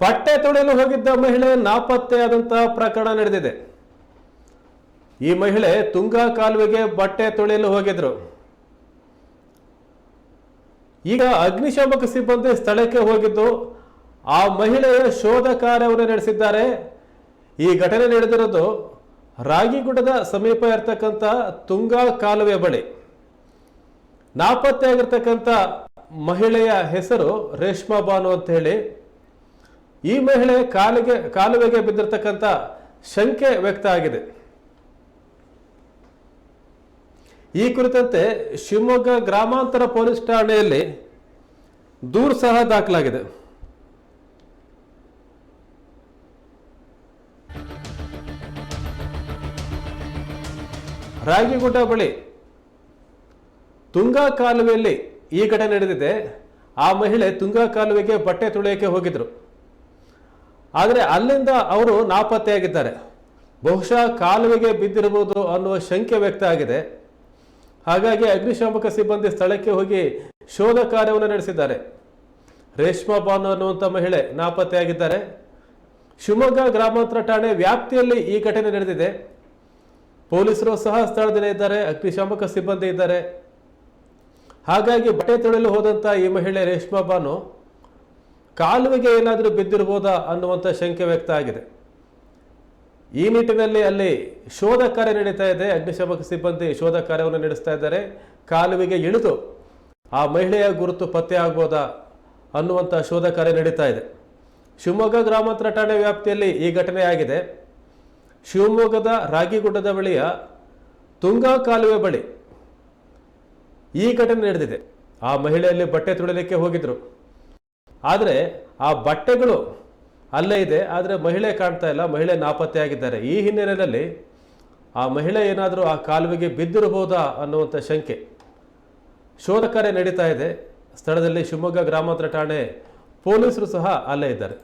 ಬಟ್ಟೆ ತೊಳೆಯಲು ಹೋಗಿದ್ದ ಮಹಿಳೆ ನಾಪತ್ತೆಯಾದಂತಹ ಪ್ರಕರಣ ನಡೆದಿದೆ. ಈ ಮಹಿಳೆ ತುಂಗಾ ಕಾಲುವೆಗೆ ಬಟ್ಟೆ ತೊಳೆಯಲು ಹೋಗಿದ್ರು. ಈಗ ಅಗ್ನಿಶಾಮಕ ಸಿಬ್ಬಂದಿ ಸ್ಥಳಕ್ಕೆ ಹೋಗಿದ್ದು. ಆ ಮಹಿಳೆಯ ಶೋಧ ಕಾರ್ಯವನ್ನು ನಡೆಸಿದ್ದಾರೆ. ಈ ಘಟನೆ ನಡೆದಿರೋದು ರಾಗಿಗುಡ್ಡದ ಸಮೀಪ ಇರತಕ್ಕಂಥ ತುಂಗಾ ಕಾಲುವೆ ಬಳಿ. ನಾಪತ್ತೆಯಾಗಿರ್ತಕ್ಕಂಥ ಮಹಿಳೆಯ ಹೆಸರು ರೇಷ್ಮಾ ಬಾನು ಅಂತ ಹೇಳಿ. ಈ ಮಹಿಳೆ ಕಾಲಿಗೆ, ಕಾಲುವೆಗೆ ಬಿದ್ದಿರತಕ್ಕಂಥ ಶಂಕೆ ವ್ಯಕ್ತ ಆಗಿದೆ. ಈ ಕುರಿತಂತೆ ಶಿವಮೊಗ್ಗ ಗ್ರಾಮಾಂತರ ಪೊಲೀಸ್ ಠಾಣೆಯಲ್ಲಿ ದೂರು ಸಹ ದಾಖಲಾಗಿದೆ. ರಾಗಿಗುಡ್ಡ ಬಳಿ ತುಂಗಾ ಕಾಲುವೆಯಲ್ಲಿ ಈ ಘಟನೆ ನಡೆದಿದೆ. ಆ ಮಹಿಳೆ ತುಂಗಾ ಕಾಲುವೆಗೆ ಬಟ್ಟೆ ತುಳಿಯಕ್ಕೆ ಹೋಗಿದ್ರು. ಆದರೆ ಅಲ್ಲಿಂದ ಅವರು ನಾಪತ್ತೆಯಾಗಿದ್ದಾರೆ. ಬಹುಶಃ ಕಾಲುವೆಗೆ ಬಿದ್ದಿರಬಹುದು ಅನ್ನುವ ಶಂಕೆ ವ್ಯಕ್ತ ಆಗಿದೆ. ಹಾಗಾಗಿ ಅಗ್ನಿಶಾಮಕ ಸಿಬ್ಬಂದಿ ಸ್ಥಳಕ್ಕೆ ಹೋಗಿ ಶೋಧ ಕಾರ್ಯವನ್ನು ನಡೆಸಿದ್ದಾರೆ. ರೇಷ್ಮಾ ಬಾನು ಅನ್ನುವಂಥ ಮಹಿಳೆ ನಾಪತ್ತೆಯಾಗಿದ್ದಾರೆ. ಶಿವಮೊಗ್ಗ ಗ್ರಾಮಾಂತರ ಠಾಣೆ ವ್ಯಾಪ್ತಿಯಲ್ಲಿ ಈ ಘಟನೆ ನಡೆದಿದೆ. ಪೊಲೀಸರು ಸಹ ಸ್ಥಳದಲ್ಲಿ ಇದ್ದಾರೆ, ಅಗ್ನಿಶಾಮಕ ಸಿಬ್ಬಂದಿ ಇದ್ದಾರೆ. ಹಾಗಾಗಿ ಬಟ್ಟೆ ತೊಳೆಯಲು ಹೋದಂಥ ಈ ಮಹಿಳೆ ರೇಷ್ಮಾ ಬಾನು ಕಾಲುವೆಗೆ ಏನಾದರೂ ಬಿದ್ದಿರ್ಬೋದಾ ಅನ್ನುವಂಥ ಶಂಕೆ ವ್ಯಕ್ತ ಆಗಿದೆ. ಈ ನಿಟ್ಟಿನಲ್ಲಿ ಅಲ್ಲಿ ಶೋಧ ಕಾರ್ಯ ನಡೀತಾ ಇದೆ. ಅಗ್ನಿಶಾಮಕ ಸಿಬ್ಬಂದಿ ಶೋಧ ಕಾರ್ಯವನ್ನು ನಡೆಸ್ತಾ ಇದ್ದಾರೆ. ಕಾಲುವೆಗೆ ಇಳಿದು ಆ ಮಹಿಳೆಯ ಗುರುತು ಪತ್ತೆ ಆಗ್ಬೋದಾ ಅನ್ನುವಂಥ ಶೋಧ ಕಾರ್ಯ ನಡೀತಾ ಇದೆ. ಶಿವಮೊಗ್ಗ ಗ್ರಾಮಾಂತರ ಠಾಣೆ ವ್ಯಾಪ್ತಿಯಲ್ಲಿ ಈ ಘಟನೆ ಆಗಿದೆ. ಶಿವಮೊಗ್ಗದ ರಾಗಿಗುಡ್ಡದ ಬಳಿಯ ತುಂಗಾ ಕಾಲುವೆ ಬಳಿ ಈ ಘಟನೆ ನಡೆದಿದೆ. ಆ ಮಹಿಳೆಯಲ್ಲಿ ಬಟ್ಟೆ ತುಳಿಲಿಕ್ಕೆ ಹೋಗಿದ್ರು. ಆದರೆ ಆ ಬಟ್ಟೆಗಳು ಅಲ್ಲೇ ಇದೆ, ಆದರೆ ಮಹಿಳೆ ಕಾಣ್ತಾ ಇಲ್ಲ, ಮಹಿಳೆ ನಾಪತ್ತೆಯಾಗಿದ್ದಾರೆ ಈ ಹಿನ್ನೆಲೆಯಲ್ಲಿ ಆ ಮಹಿಳೆ ಏನಾದರೂ ಆ ಕಾಲುವೆಗೆ ಬಿದ್ದಿರಬಹುದಾ ಅನ್ನುವಂಥ ಶಂಕೆ ಶೋಧ ಕಾರ್ಯ ನಡೀತಾ ಇದೆ. ಸ್ಥಳದಲ್ಲಿ ಶಿವಮೊಗ್ಗ ಗ್ರಾಮಾಂತರ ಠಾಣೆ ಪೊಲೀಸರು ಸಹ ಅಲ್ಲೇ ಇದ್ದಾರೆ.